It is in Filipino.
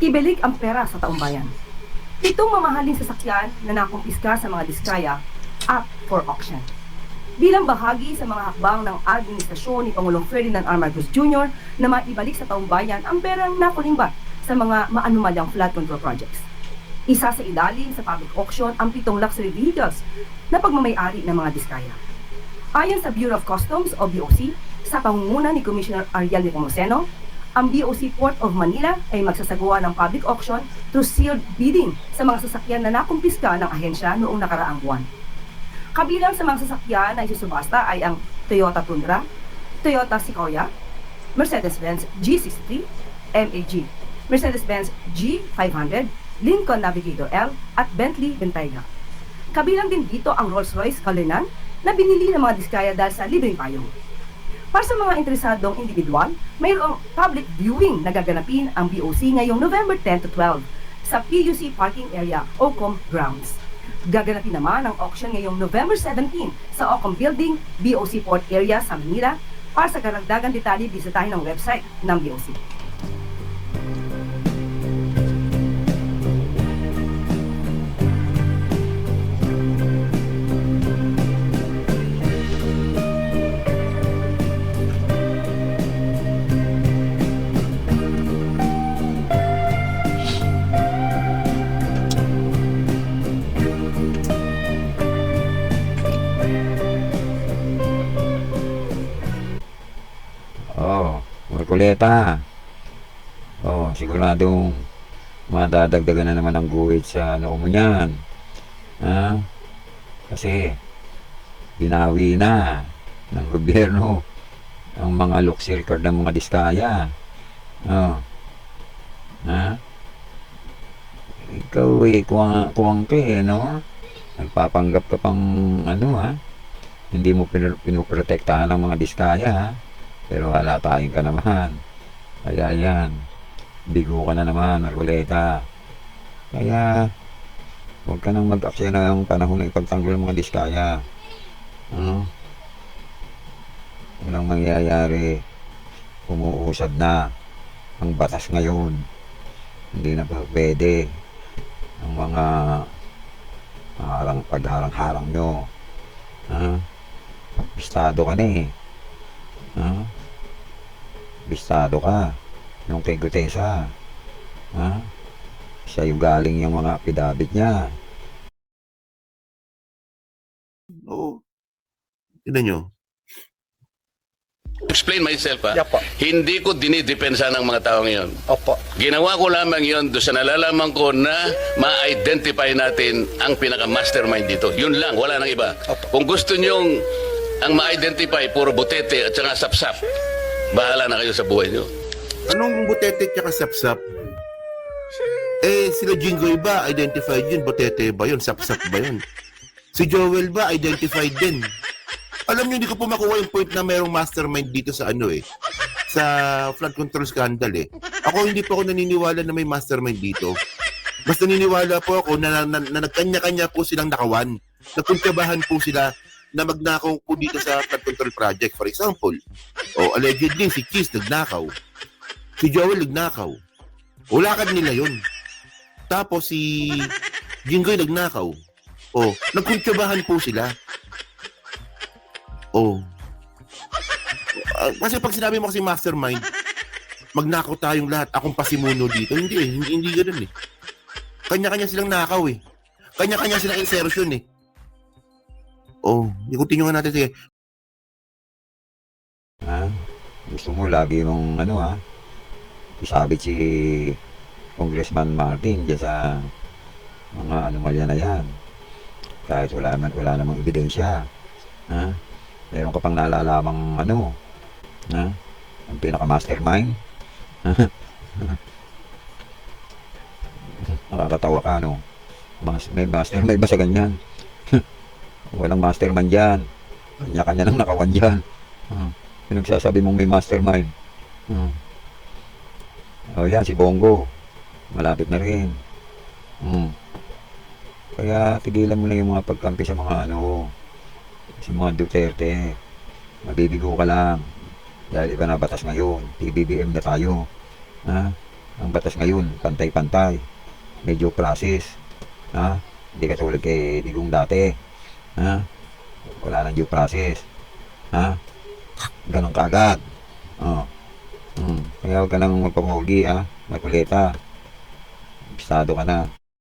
Ibelik ang pera sa taong bayan. Itong mamahaling sasakyan na nakumpiska sa mga diskaya up for auction. Bilang bahagi sa mga hakbang ng administrasyon ni Pangulong Ferdinand R. Marcos Jr. na maibalik sa taong bayan ang perang nakulimbat sa mga maanumalyang flood control projects. Isa sa ilalim sa public auction ang pitong luxury vehicles na pagmamayari ng mga diskaya. Ayon sa Bureau of Customs o BOC, sa pangunguna ni Commissioner Ariel Nepomuceno, ang BOC Port of Manila ay magsasagawa ng public auction through sealed bidding sa mga sasakyan na nakumpiska ng ahensya noong nakaraang buwan. Kabilang sa mga sasakyan na isusubasta ay ang Toyota Tundra, Toyota Sequoia, Mercedes-Benz G63, MAG, Mercedes-Benz G500, Lincoln Navigator L, at Bentley Bentayga. Kabilang din dito ang Rolls-Royce Cullinan na binili ng mga diskaya dahil sa libreng payong. Para sa mga interesadong individual, mayroong public viewing na gaganapin ang BOC ngayong November 10 to 12 sa PUC Parking Area Ocom Grounds. Gaganapin naman ang auction ngayong November 17 sa Ocom Building, BOC Port Area sa Manila. Para sa karagdagan detalye, bisitahin ang website ng BOC. Marcoleta. Oh, siguradong madadagdagan na naman ang guhit sa ano mo niyan. Ha? Kasi binawi na ng gobyerno ang mga luxury card ng mga diskaya. Oh. Ha? Ikaw eh, kuwang, kuwang ka eh, no? Nagpapanggap ka pang ano ha? Hindi mo pinu- pinuprotektahan ang mga diskaya ha? Pero wala tayong ka naman. Kaya yan. Bigo ka na naman, Margoleta. Kaya, huwag ka nang mag-aksaya ng panahon ng ipagtanggol ng mga diskaya. Ano? Walang mangyayari. Umuusad na ang batas ngayon. Hindi na pa pwede ang mga harang pagharang-harang nyo. Ha? Bistado ka na eh. Ha? Bistado ka. Yung kay Gutesa. Ha? Siya yung galing yung mga pidabit niya. Oo. Tignan nyo. explain myself ha. Yeah po. Hindi ko dinidepensa ng mga taong yon. Opo. Ginawa ko lamang yon doon sa nalalaman ko na ma-identify natin ang pinaka-mastermind dito. Yun lang, wala nang iba. Opo. Kung gusto nyong ang ma-identify, puro butete at saka sapsap, bahala na kayo sa buhay nyo. Anong butete tsaka sapsap? Eh, sila Jingoy ba? Identified yun. Butete ba yun? Sapsap ba yun? Si Joel ba? Identified din. Alam niyo, hindi ko po makuha yung point na mayroong mastermind dito sa ano eh. Sa flood control scandal eh. Ako hindi po ako naniniwala na may mastermind dito. Mas naniniwala po ako na, na, na nagkanya-kanya po silang nakawan. Nagkuntabahan po sila na magnakaw po dito sa flood control project. For example, o allegedly si Cheese nagnakaw. Si Joel nagnakaw. Wala ka nila yun. Tapos si Jinggoy nagnakaw. O, nagkuntsabahan po sila. O. Ah, kasi pag sinabi mo kasi mastermind, magnakaw tayong lahat, akong pasimuno dito. Hindi hindi, hindi ganun eh. Kanya-kanya silang nakaw eh. Kanya-kanya silang insertion eh. Oh, ikutin nga natin sige. Ha? Gusto mo lagi mong ano ha? Isabit si Congressman Martin dyan sa mga anomalya na yan. Kahit wala naman, wala namang ebidensya. Ha? Meron ka pang nalalamang ano? Ha? Ang pinaka-mastermind? Nakakatawa ka, no? Mas, may mastermind ba sa ganyan? Walang mastermind dyan. Kanya-kanya nang nakawan dyan. Ah, pinagsasabi mong may mastermind. Ah. Oh, yan, si Bongo. Malapit na rin. Hmm. Kaya tigilan mo na yung mga pagkampi sa mga ano, si mga Duterte. Mabibigo ka lang. Dahil iba na batas ngayon. PBBM na tayo. Ha? Ang batas ngayon, pantay-pantay. Medyo process. Ha? Hindi ka tulad kay Digong dati. Ha? Wala nang due process. Ha? Ganon kagad. Oh. Hmm. Kaya huwag ka nang magpapogi, ha? Magkulita. Bisado ka na.